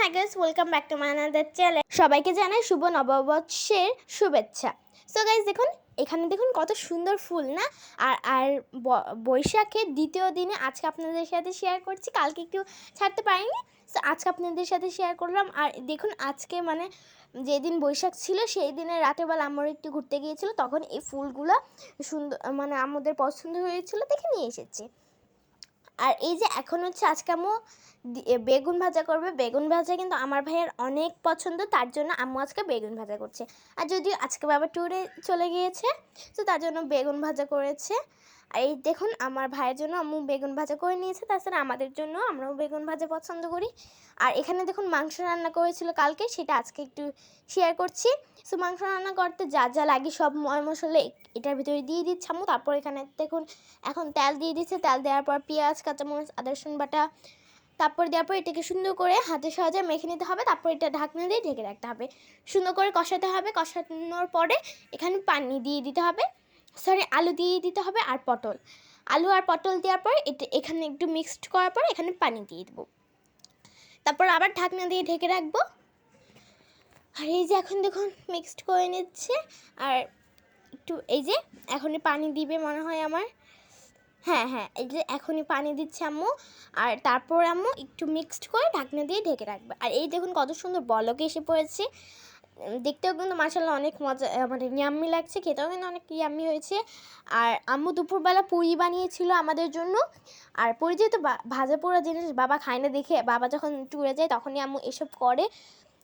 Hi guys, welcome back to my another channel. সবাইকে জানাই শুভ নববর্ষের শুভেচ্ছা। সো গাইস, দেখুন, এখানে দেখুন কত সুন্দর ফুল, না? আর আর বৈশাখের দ্বিতীয় দিনে আজকে আপনাদের সাথে শেয়ার করছি। কালকে একটু ছাড়তে পারিনি, সো আজকে আপনাদের সাথে শেয়ার করলাম। আর দেখুন, আজকে মানে যেদিন বৈশাখ ছিল, সেই দিনে রাতের বেলা আমরা একটু ঘুরতে গিয়েছিল, তখন এই ফুলগুলো সুন্দর মানে আমাদের পছন্দ হয়েছিল দেখে নিয়ে এসেছি। আর এই যে এখন হচ্ছে আজকে আম্মু বেগুন ভাজা করবে। বেগুন ভাজা কিন্তু আমার ভাইয়ের অনেক পছন্দ, তার জন্য আম্মু আজকে বেগুন ভাজা করছে। আর যদিও আজকে বাবা ট্যুরে চলে গিয়েছে, তো তার জন্য বেগুন ভাজা করেছে। আর এই দেখুন, আমার ভাইয়ের জন্য আম্মু বেগুন ভাজা করে নিয়েছে, তাছাড়া আমাদের জন্য আমরাও বেগুন ভাজা পছন্দ করি। আর এখানে দেখুন, মাংস রান্না করেছিল কালকে, সেটা আজকে একটু শেয়ার করছি। সো মাংস রান্না করতে যা যা লাগে সব ময় মশলা এটার ভিতরে দিয়ে দিচ্ছি আম্মু। তারপর এখানে দেখুন, এখন তেল দিয়ে দিচ্ছে তেল দেওয়ার পর পেঁয়াজ, কাঁচামরিচ, আদা, রসুন বাটা, তারপর দেওয়ার পর এটাকে সুন্দর করে হাতে সহজে মেখে নিতে হবে। তারপর এটা ঢাকনা দিয়ে ঢেকে রাখতে হবে। সুন্দর করে কষাতে হবে। কষানোর পরে এখানে পানি দিয়ে দিতে হবে। সরি, আলু দিয়ে দিতে হবে আর পটল। আলু আর পটল দেওয়ার পর এটা এখানে একটু মিক্সড করার পর এখানে পানি দিয়ে দেবো। তারপর আবার ঢাকনা দিয়ে ঢেকে রাখব। আর এই যে এখন দেখুন মিক্সড করে নিচ্ছে। আর একটু এই যে এখনই পানি দিবে মনে হয় আমার। হ্যাঁ হ্যাঁ এই যে এখনই পানি দিচ্ছে আম্মু। আর তারপর আম্মু একটু মিক্সড করে ঢাকনা দিয়ে ঢেকে রাখবে। আর এই দেখুন কত সুন্দর বলকে এসে পড়েছে। দেখতেও কিন্তু মাসাল্লাহ অনেক মজা মানে ইয়াম্মি লাগছে, খেতেও কিন্তু অনেক ইয়াম্মি হয়েছে। আর আম্মু দুপুরবেলা পুরি বানিয়েছিল আমাদের জন্য। আর পুরি যেহেতু ভাজা পোড়া জিনিস বাবা খায় না দেখে, বাবা যখন ট্যুরে যায় তখনই আম্মু এসব করে।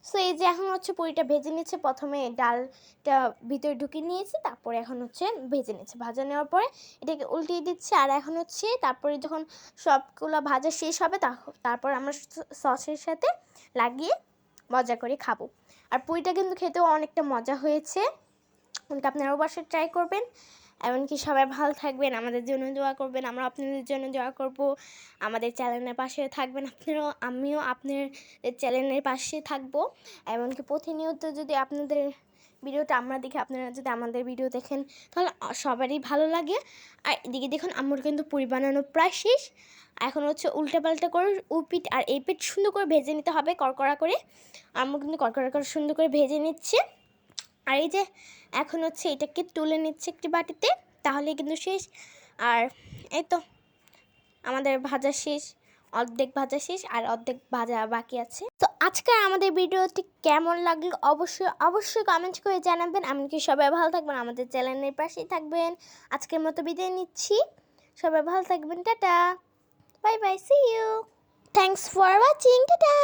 সো এই যে এখন হচ্ছে পুরিটা ভেজে নিচ্ছে, প্রথমে ডালটা ভিতরে ঢুকিয়ে নিয়েছে, তারপরে এখন হচ্ছে ভেজে নিচ্ছে। ভাজা নেওয়ার পরে এটাকে উল্টিয়ে দিচ্ছে, আর এখন হচ্ছে তারপরে যখন সবগুলো ভাজা শেষ হবে তারপর আমরা সসের সাথে লাগিয়ে মজা করে খাব। আর পুরিটা কিন্তু খেতেও অনেকটা মজা হয়েছে। ওটা আপনারাও বাসায় ট্রাই করবেন। এমনকি সবাই ভালো থাকবেন, আমাদের জন্য দোয়া করবেন, আমরা আপনাদের জন্য দোয়া করব। আমাদের চ্যানেলের পাশে থাকবেন আপনারাও, আমিও আপনাদের চ্যানেলের পাশে থাকব। এমনকি প্রতিনিয়ত যদি আপনাদের ভিডিওটা আমরা দেখি আপনারা যদি আমাদের ভিডিও দেখেন, তাহলে সবারই ভালো লাগে। আর এদিকে দেখুন আমার কিন্তু পুরি বানানো প্রায় শেষ। এখন হচ্ছে উল্টা পাল্টা করে উপিট আর এই পিঠ সুন্দর করে ভেজে নিতে হবে কড়কড়া করে। আম্মু কিন্তু কড়কড়া করে সুন্দর করে ভেজে নিচ্ছে। আর এই যে এখন হচ্ছে এটাকে তুলে নিচ্ছে একটি বাটিতে তাহলে কিন্তু শেষ। আর এই তো, আমাদের ভাজা শেষ। অর্ধেক ভাজা শেষ আর অর্ধেক ভাজা বাকি আছে। তো আজকের আমাদের ভিডিওটি কেমন লাগল অবশ্যই অবশ্যই কমেন্ট করে জানাবেন। এমনকি সবাই ভালো থাকবেন, আমাদের চ্যানেলের পাশেই থাকবেন। আজকের মতো বিদায় নিচ্ছি। সবাই ভালো থাকবেন, tata. Bye bye see you thanks for watching tata.